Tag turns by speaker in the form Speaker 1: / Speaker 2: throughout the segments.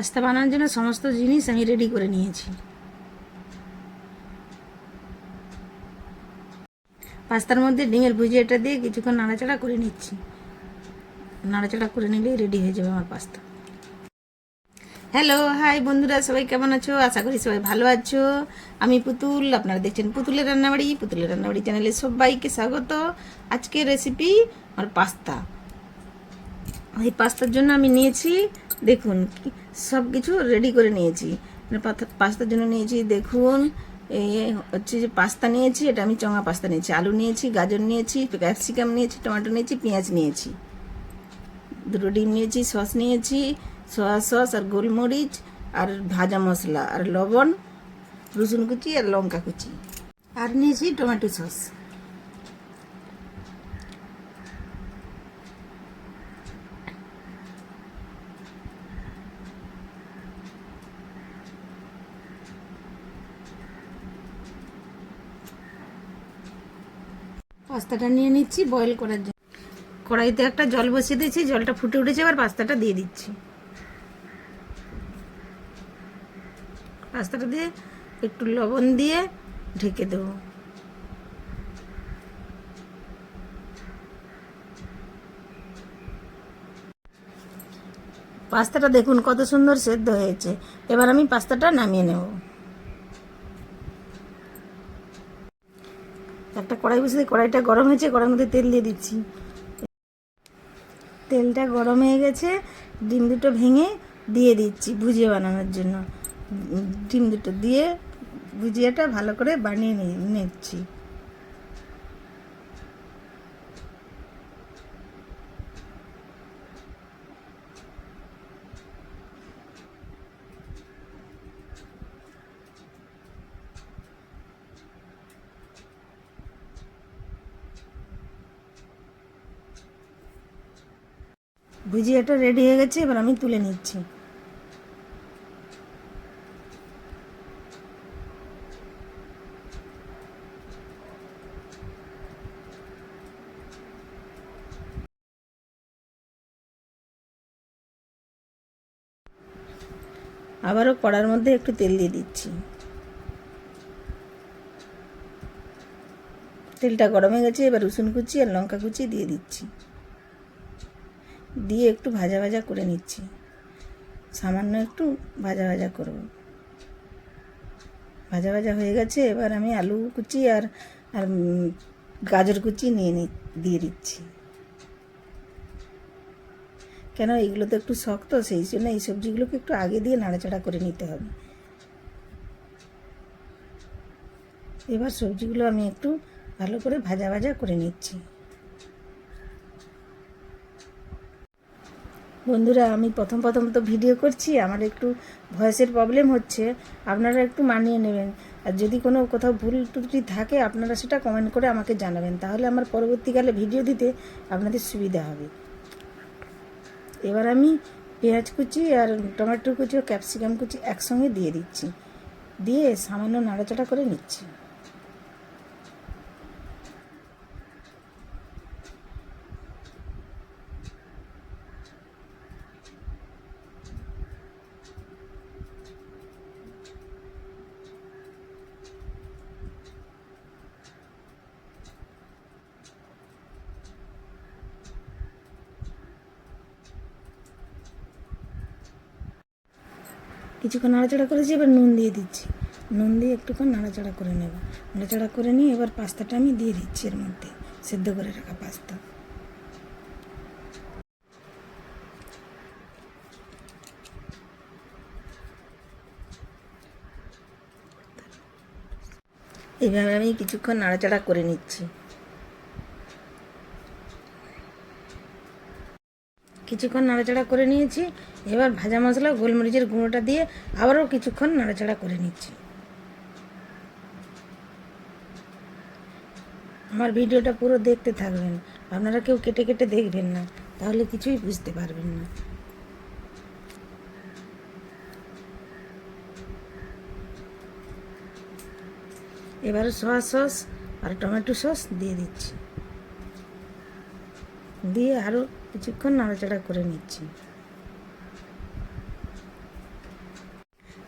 Speaker 1: Pasta বানানোর জন্য সমস্ত জিনিস আমি রেডি করে নিয়েছি। পাস্তার মধ্যে ডিমের ভুজিয়াটা দিয়ে কিছুক্ষণ নাড়াচাড়া করে নিচ্ছি। নাড়াচাড়া করে নিলেই রেডি হয়ে যাবে আমার পাস্তা হ্যালো হাই বন্ধুরা, সবাই কেমন আছো? আশা করি সবাই ভালো আছো। আমি পুতুল, আপনারা দেখছেন পুতুলের রান্নাবাড়ি পুতুলের রান্নাবাড়ি চ্যানেলে সবাইকে স্বাগত। আজকের রেসিপি আমার পাস্তা এই পাস্তার জন্য আমি নিয়েছি, দেখুন সব কিছু রেডি করে নিয়েছি। মানে পাস্তার জন্য নিয়েছি, দেখুন এই হচ্ছে যে পাস্তা নিয়েছি, এটা আমি চঙা পাস্তা নিয়েছি, আলু নিয়েছি, গাজর নিয়েছি, ক্যাপসিকাম নিয়েছি, টমেটো নিয়েছি, পেঁয়াজ নিয়েছি। দুটো ডিম নিয়েছি, সস নিয়েছি, সয়া সস আর গোলমরিচ আর ভাজা মশলা আর লবণ, রসুন কুচি আর লঙ্কা কুচি। আর নিয়েছি টমেটো সস। পাস্তাটা নিয়ে নিচ্ছি বয়েল করার জন্য। কড়াইতে একটা জল বসিয়ে দিয়েছি, জলটা ফুটে উঠেছে, এবার পাস্তাটা দিয়ে দিচ্ছি। পাস্তাটা দিয়ে একটু লবণ দিয়ে ঢেকে দেবো। পাস্তাটা দেখুন কত সুন্দর সেদ্ধ হয়েছে। এবার আমি পাস্তাটা নামিয়ে নেব। একটা কড়াই বসে, কড়াইটা গরম হয়েছে, কড়াইয়ের মধ্যে তেল দিয়ে দিচ্ছি। তেলটা গরম হয়ে গেছে, ডিম দুটো ভেঙে দিয়ে দিচ্ছি ভুজিয়ে বানানোর জন্য। ডিম দুটো দিয়ে ভুজিয়াটা ভালো করে বানিয়ে নিয়ে নিচ্ছি। ভুজিয়াটা রেডি হয়ে গেছে এবার আমি তুলে নিচ্ছি আবারও কড়ার মধ্যে একটু তেল দিয়ে দিচ্ছি তেলটা গরম হয়ে গেছে এবার রসুন কুচি আর লঙ্কা কুচি দিয়ে দিচ্ছি দিয়ে একটু ভাজা ভাজা করে নিচ্ছি। সামান্য একটু ভাজা ভাজা করব। ভাজা ভাজা হয়ে গেছে, এবার আমি আলু কুচি আর আর গাজর কুচি নিয়ে নি, দিয়ে দিচ্ছি। কেন এগুলো তো একটু শক্ত, সেই জন্য এই সবজিগুলোকে একটু আগে দিয়ে নাড়াচাড়া করে নিতে হবে। এবার সবজিগুলো আমি একটু ভালো করে ভাজা ভাজা করে নিচ্ছি। বন্ধুরা, আমি প্রথম প্রথম তো ভিডিও করছি, আমার একটু ভয়েসের প্রবলেম হচ্ছে, আপনারা একটু মানিয়ে নেবেন। আর যদি কোনো কোথাও ভুল ত্রুটি থাকে, আপনারা সেটা কমেন্ট করে আমাকে জানাবেন, তাহলে আমার পরবর্তীকালে ভিডিও দিতে আপনাদের সুবিধা হবে। এবার আমি পেঁয়াজ কুচি আর টমেটো কুচি ও ক্যাপসিকাম কুচি একসঙ্গে দিয়ে দিচ্ছি, দিয়ে সামান্য নাড়াচাড়া করে নিচ্ছি। কিছুক্ষণ নাড়াচাড়া করেছি, এবার নুন দিয়ে দিচ্ছি। নুন দিয়ে একটুক্ষণ নাড়াচাড়া করে নেব। নাড়াচাড়া করে নিয়ে এবার পাস্তাটা আমি দিয়ে দিচ্ছি এর মধ্যে। সেদ্ধ করে রাখা পাস্তা। এইভাবে আমি কিছুক্ষণ নাড়াচাড়া করে নিচ্ছি। কিছুক্ষণ নাড়াচাড়া করে নিয়েছি। এবার ভাজা মশলা, গোলমরিচের গুঁড়োটা দিয়ে আবারও কিছুক্ষণ নাড়াচাড়া করে নিচ্ছি। আমার ভিডিওটা পুরো দেখতে থাকবেন। আপনারা কেউ কেটে কেটে দেখবেন না, তাহলে কিছুই বুঝতে পারবেন না। এবারে সয়া সস আর টমেটো সস দিয়ে দিচ্ছি। দিয়ে আরও কিছুক্ষণ নাড়াচাড়া করে নিচ্ছি।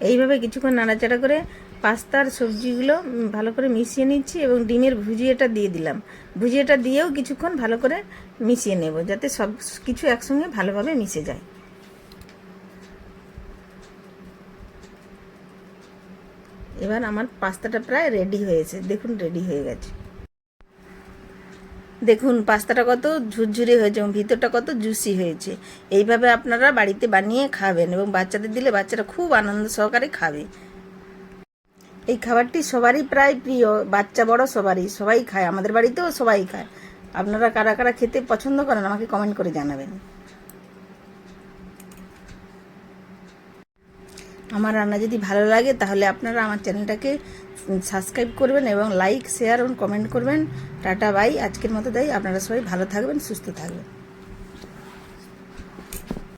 Speaker 1: এইভাবে কিছুক্ষণ নাড়াচাড়া করে পাস্তার সবজিগুলো ভালো করে মিশিয়ে নিচ্ছি এবং ডিমের ভুজিয়াটা দিয়ে দিলাম। ভুজিয়াটা দিয়েও কিছুক্ষণ ভালো করে মিশিয়ে নেব যাতে সব কিছু একসঙ্গে ভালোভাবে মিশে যায়। এবার আমার পাস্তাটা প্রায় রেডি হয়েছে। দেখুন রেডি হয়ে গেছে। দেখুন, পাস্তাটা কত ঝুরঝুরি হয়েছে এবং ভিতরটা কত জুসি হয়েছে। এইভাবে আপনারা বাড়িতে বানিয়ে খাবেন এবং বাচ্চাদের দিলে বাচ্চারা খুব আনন্দ সহকারে খাবে। এই খাবারটি সবারই প্রায় প্রিয়, বাচ্চা বড় সবারই, সবাই খায়, আমাদের বাড়িতেও সবাই খায়। আপনারা কারা কারা খেতে পছন্দ করেন আমাকে কমেন্ট করে জানাবেন। আমার রান্না যদি ভালো লাগে, তাহলে আপনারা আমার চ্যানেলটাকে সাবস্ক্রাইব করবেন এবং লাইক, শেয়ার এবং কমেন্ট করবেন। Tata, bye. আজকের মতো তাই। আপনারা সবাই ভালো থাকবেন, সুস্থ থাকবেন।